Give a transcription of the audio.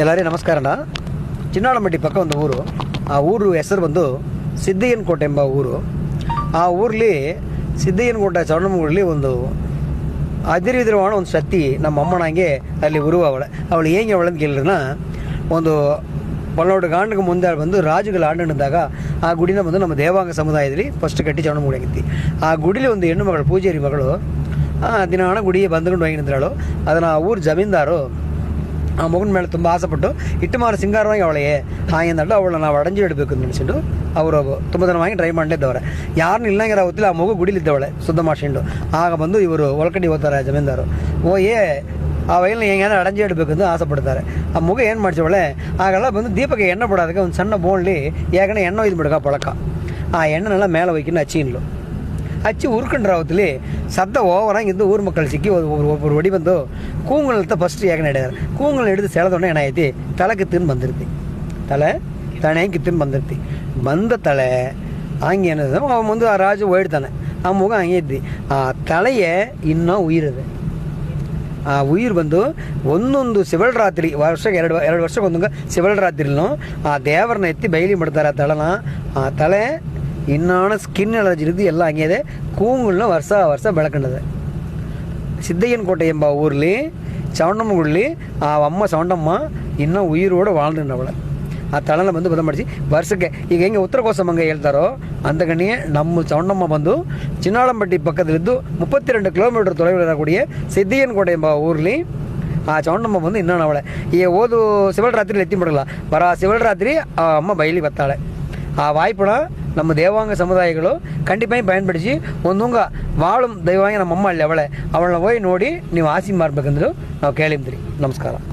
ಎಲ್ಲರೇ ನಮಸ್ಕಾರ ಚಿನ್ನಾಳಮಟ್ಟಿ ಪಕ್ಕ ಒಂದು ಊರು ಆ ಊರು ಹೆಸರು ಬಂದು ಸಿದ್ದಯ್ಯನಕೋಟೆ ಎಂಬ ಊರು ಆ ಊರಲ್ಲಿ ಸಿದ್ದಯ್ಯನಕೋಟೆ ಚೌಡಮ್ಮೂರಲ್ಲಿ ಒಂದು ಅದಿರಿದಿರುವಣ ಒಂದು ಶಕ್ತಿ ನಮ್ಮ ಅಮ್ಮನಂಗೆ ಅಲ್ಲಿ ಉರುವ ಅವಳೆ ಅವಳು ಹೇಗೆ ಅವಳಂತ ಕೇಳಿದ್ರನ ಒಂದು ಬಳ್ಳೋಡ ಗಾಂಡಿಗೆ ಮುಂದೆ ಬಂದು ರಾಜುಗಳ ಆಡಂಡಿದಾಗ ಆ ಗುಡಿನ ಬಂದು ನಮ್ಮ ದೇವಾಂಗ ಸಮುದಾಯದಲ್ಲಿ ಫಸ್ಟ್ ಕಟ್ಟಿ ಚೌಡಮ್ಮೂಡಿ ಆಗಿತ್ತು ಆ ಗುಡಿಲಿ ಒಂದು ಹೆಣ್ಣು ಮಗಳು ಪೂಜಾರಿ ಮಗಳು ದಿನ ಗುಡಿಗೆ ಬಂದ್ಕೊಂಡು ಹೋಗಿದ್ದಾಳು ಅದನ್ನು ಆ ಊರು ಜಮೀನ್ದಾರು ಆ ಮಗನ ಮೇಲೆ ತುಂಬ ಆಸೆಪಟ್ಟು ಇಟ್ಟು ಮಾರು ಸಿಂಗಾರವಾಗಿ ಅವಳೆಯೇ ಹಾಗೆಂದಟ್ಟು ಅವಳು ನಾವು ಅಡಂಜಿ ಇಡಬೇಕು ಅಂತ ಅನಿಸಿಟ್ಟು ಅವರು ತುಂಬ ದಿನವಾಗಿ ಟ್ರೈ ಮಾಡಲಿದ್ದವ್ರೆ ಯಾರನ್ನೂ ಇಲ್ಲಂಗಿರೋ ಗೊತ್ತಿಲ್ಲ ಆ ಮಗು ಗುಡಿಲಿದ್ದವಳೆ ಶುದ್ಧ ಮಾಡಿಸಿಕೊಂಡು ಆಗ ಬಂದು ಇವರು ಒಳಕಡಿ ಹೋಗ್ತಾರೆ ಜಮೀನ್ದಾರು ಓ ಏ ಆ ವಯಲ್ನ ಹೆಂಗಾನ ಅಡಂಜಿ ಇಡಬೇಕಂತ ಆಸೆ ಪಡ್ತಾರೆ ಆ ಮಗು ಏನು ಮಾಡ್ಸೋಳೆ ಆಗೆಲ್ಲ ಬಂದು ದೀಪಕ್ಕೆ ಎಣ್ಣೆ ಬಿಡೋದಕ್ಕೆ ಒಂದು ಸಣ್ಣ ಬೋನ್ಲಿ ಯಾಕಂದ್ರೆ ಎಣ್ಣೆ ಒಯ್ದು ಬಿಡಕ ಪಳಕ ಆ ಎಣ್ಣೆನೆಲ್ಲ ಮೇಲೆ ಒಯ್ಕಿನ ಹಚ್ಚಿನ್ಲು ಹಚ್ಚಿ ಉರ್ಕೊಂಡ್ರೆ ಅವತ್ತಲ್ಲಿ ಸದ್ದ ಓವರಾಗಿ ಇದ್ದು ಊರು ಮಕ್ಕಳು ಸಿಕ್ಕಿ ಒಬ್ಬರು ಒಡಿ ಬಂದು ಕೂಂಗಳಂತ ಫಸ್ಟ್ ಯಾಕೆ ನಡೆಯಾರ ಕೂಂಗಳು ಹಿಡಿದು ಸೆಳೆದೊಡನೆ ಏನಾಯ್ತಿ ತಲೆಗೆ ತಿಂದು ಬಂದಿರ್ತಿ ತಲೆ ತಣೆಗೆ ತಿಂದು ಬಂದಿರ್ತಿ ಬಂದ ತಲೆ ಹಂಗೆ ಏನದ ಅವನು ಮುಂದೆ ಆ ರಾಜು ಒಯ್ಡ್ತಾನೆ ಆ ಮುಗ ಹಂಗೆ ಇದ್ದಿ ಆ ತಲೆಯೇ ಇನ್ನೂ ಉಯಿರದೆ ಆ ಉಯಿರು ಬಂದು ಒಂದೊಂದು ಸಿವಲ್ ರಾತ್ರಿ ವರ್ಷಕ್ಕೆ ಎರಡು ಎರಡು ವರ್ಷಕ್ಕೆ ಒಂದೊಂದು ಸಿವಲ್ ರಾತ್ರಿಲೂ ಆ ದೇವರನ್ನ ಎತ್ತಿ ಬಯಲಿ ಮಾಡ್ತಾರೆ ಆ ತಲೆನ ಆ ತಲೆ இன்னான ஸ்கின் அலர்ஜி இருந்து எல்லாம் அங்கேயே கூங்குல்னு வருஷா வருஷம் விளக்குனது சித்தையன் கோட்டை என்பா ஊர்லேயும் சவுண்டம்முள்ளி அம்மா சவுண்டம்மா இன்னும் உயிரோடு வாழ்ந்துருந்தவளை ஆ தலையில் வந்து புதமடிச்சு வருஷக்கு இங்கே எங்கே உத்தரகோசம் அங்கே எழுத்தாரோ அந்த கண்ணியே நம்ம சவுண்டம்மா வந்து சின்னாலம்பட்டி பக்கத்தில் இருந்து முப்பத்தி ரெண்டு கிலோமீட்டர் தொலைவில் இருக்கக்கூடிய சித்தியன் கோட்டை எம்பா ஊர்லேயும் ஆ சவுண்டம்மா வந்து இன்னும் ஏ ஓது சிவல் ராத்திரியில் எத்தி போடலாம் வர சிவல் ராத்திரி அம்மா பயிலி பத்தாளே ஆ வாய்ப்புனா ನಮ್ಮ ದೇವಾಂಗ ಸಮುದಾಯಗಳು ಖಂಡಿತವಾಗಿ பயன்படிச்சு ಒಂದೊಂಗ ವಾಳು ದೈವಾಂಗ ಅಮ್ಮ ಅಲ್ಲಿ ಅವಳೆ ಅವಳನ್ನ ಹೋಗಿ ನೋಡಿ ನೀವು ಆಸಿ ಮಾಡ್ಬೇಕಂದ್ರು ನಾವು ಕೇಳಿದ್ರಿ ನಮಸ್ಕಾರ